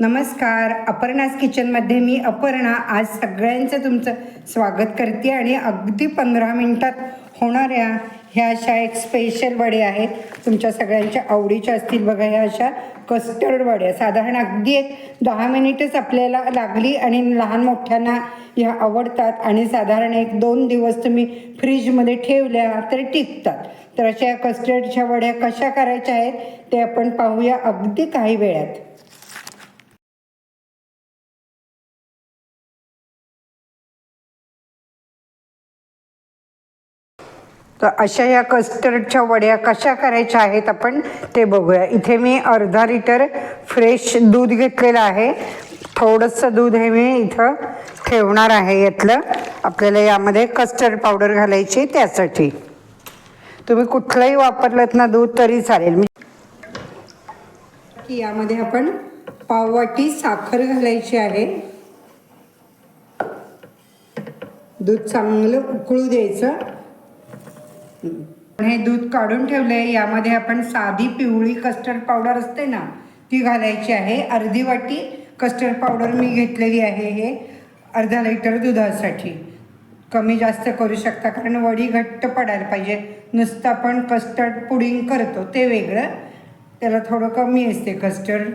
नमस्कार. अपर्णास किचनमध्ये मी अपर्णा. आज सगळ्यांचं तुमचं स्वागत करते आणि अगदी पंधरा मिनटात होणाऱ्या ह्या अशा एक स्पेशल वडे आहेत. तुमच्या सगळ्यांच्या आवडीच्या असतील बघा ह्या अशा कस्टर्ड वड्या. साधारण अगदी एक दहा मिनिटच आपल्याला लागली आणि लहान मोठ्यांना ह्या आवडतात आणि साधारण एक दोन दिवस तुम्ही फ्रीजमध्ये ठेवल्या तर टिकतात. तर अशा या कस्टर्डच्या वड्या कशा करायच्या आहेत ते आपण पाहूया अगदी काही वेळात. तर अशा या कस्टर्डच्या वड्या कशा करायच्या आहेत आपण ते बघूया. इथे मी अर्धा लिटर फ्रेश दूध घेतलेलं आहे. थोडंसं दूध हे मी इथं ठेवणार आहे यातलं. आपल्याला यामध्ये कस्टर्ड पावडर घालायची त्यासाठी. तुम्ही कुठलंही वापरलं ना दूध तरी चालेल. मी की यामध्ये आपण पाववाटी साखर घालायची आहे. दूध चांगलं उकळू द्यायचं. हे दूध काढून ठेवलंय यामध्ये आपण साधी पिवळी कस्टर्ड पावडर असते ना ती घालायची आहे. अर्धी वाटी कस्टर्ड पावडर मी घेतलेली आहे हे अर्धा लिटर दुधासाठी. कमी जास्त करू शकता कारण वडी घट्ट पडायला पाहिजे. नुसतं आपण कस्टर्ड पुडिंग करतो ते वेगळं. त्याला थोडं कमी असते कस्टर्ड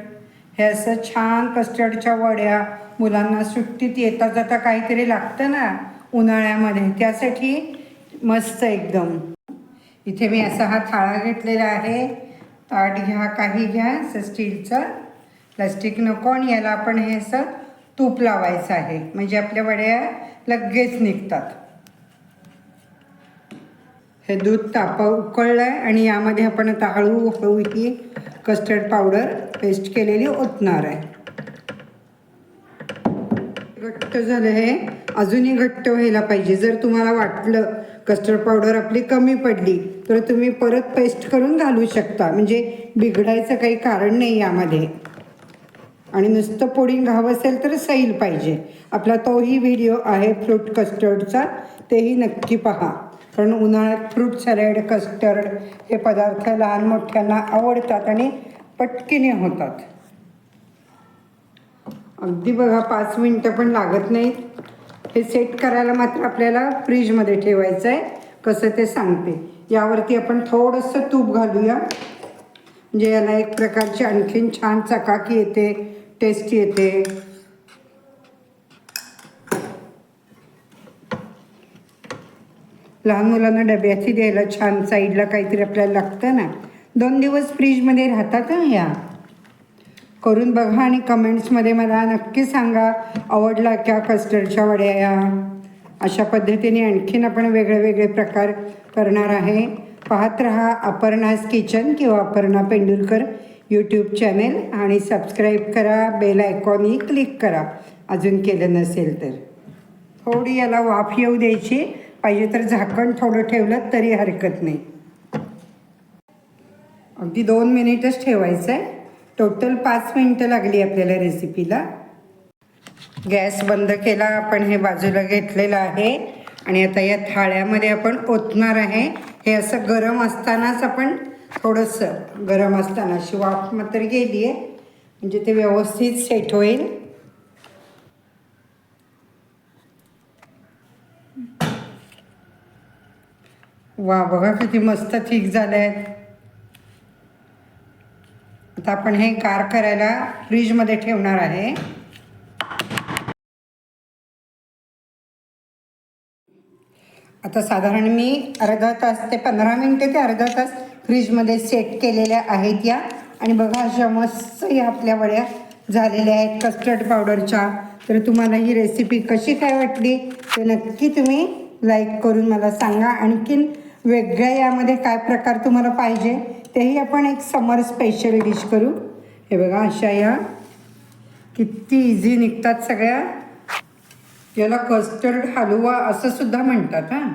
हे असं छान कस्टर्डच्या वड्या मुलांना सुट्टीत येता जाता काहीतरी लागतं ना उन्हाळ्यामध्ये. त्यासाठी मस्त एकदम. इथे मी असा हा थाळा घेतलेला आहे. ताट घ्या काही घ्या. असं स्टीलचं प्लास्टिक नको आणि याला आपण हे असं तूप लावायचं आहे. म्हणजे आपल्या वड्या लगेच निघतात. हे दूध ताप उकळलं आहे आणि यामध्ये आपण आता हळूहळू ही कस्टर्ड पावडर पेस्ट केलेली ओतणार आहे. घट्ट झालं हे. अजूनही घट्ट व्हायला पाहिजे. जर तुम्हाला वाटलं कस्टर्ड पावडर आपली कमी पडली तर तुम्ही परत पेस्ट करून घालू शकता. म्हणजे बिघडायचं काही कारण नाही यामध्ये. आणि नुसतं पुडिंग हवं असेल तर सैल पाहिजे. आपला तोही व्हिडिओ आहे फ्रूट कस्टर्डचा तेही नक्की पहा. कारण उन्हाळ्यात फ्रूट सॅलड कस्टर्ड हे पदार्थ लहान मोठ्यांना आवडतात आणि पटकीने होतात. अगदी बघा पाच मिनटं पण लागत नाहीत. हे सेट करायला मात्र आपल्याला फ्रीजमध्ये ठेवायचं आहे कसं ते सांगते. यावरती आपण थोडंसं तूप घालूया. म्हणजे याला एक प्रकारची आणखीन छान चकाकी येते टेस्ट येते. लहान मुलांना डब्याची द्यायला छान साईडला काहीतरी आपल्याला लागतं ना. दोन दिवस फ्रीजमध्ये राहतात ना ह्या? करून बघा आणि कमेंट्समध्ये मला नक्की सांगा आवडला क्या कस्टर्डच्या वड्या या? अशा पद्धतीने आणखीन आपण वेगळे वेगळे प्रकार करणार आहे. पाहत रहा अपर्णास किचन किंवा अपर्णा पेंडुरकर यूट्यूब चॅनेल आणि सबस्क्राईब करा बेल आयकॉनही क्लिक करा. अजून केलं नसेल तर. थोडी याला वाफ येऊ द्यायची. पाहिजे तर झाकण थोडं ठेवलं तरी हरकत नाही. अगदी दोन मिनिटच ठेवायचं आहे टोटल पाच मिनटं लागली आपल्याला रेसिपीला गॅस बंद केला आपण हे बाजूला घेतलेलं आहे. आणि आता या थाळ्यामध्ये आपण ओतणार आहे. हे असं गरम असतानाच आपण थोडंसं गरम असताना अशी वाफ मात्र गेली आहे. म्हणजे ते व्यवस्थित सेट होईल. वा बघा किती मस्त ठीक झालं आहेत आता आपण हे कार करायला फ्रीजमध्ये ठेवणार आहे. आता साधारण मी अर्धा तास ते पंधरा मिनटे ते अर्धा तास फ्रीजमध्ये सेट केलेल्या आहेत या. आणि बघा अशा मस्त या आपल्या वड्या झालेल्या आहेत. कस्टर्ड पावडरच्या. तर तुम्हाला ही रेसिपी कशी काय वाटली ते नक्की तुम्ही लाईक करून मला सांगा. आणखीन वेगळ्या यामध्ये काय प्रकार तुम्हाला पाहिजे तेही आपण एक समर स्पेशल डिश करू. हे बघा अशा या. किती इझी निघतात सगळ्या. याला कस्टर्ड हलवा असं सुद्धा म्हणतात हां.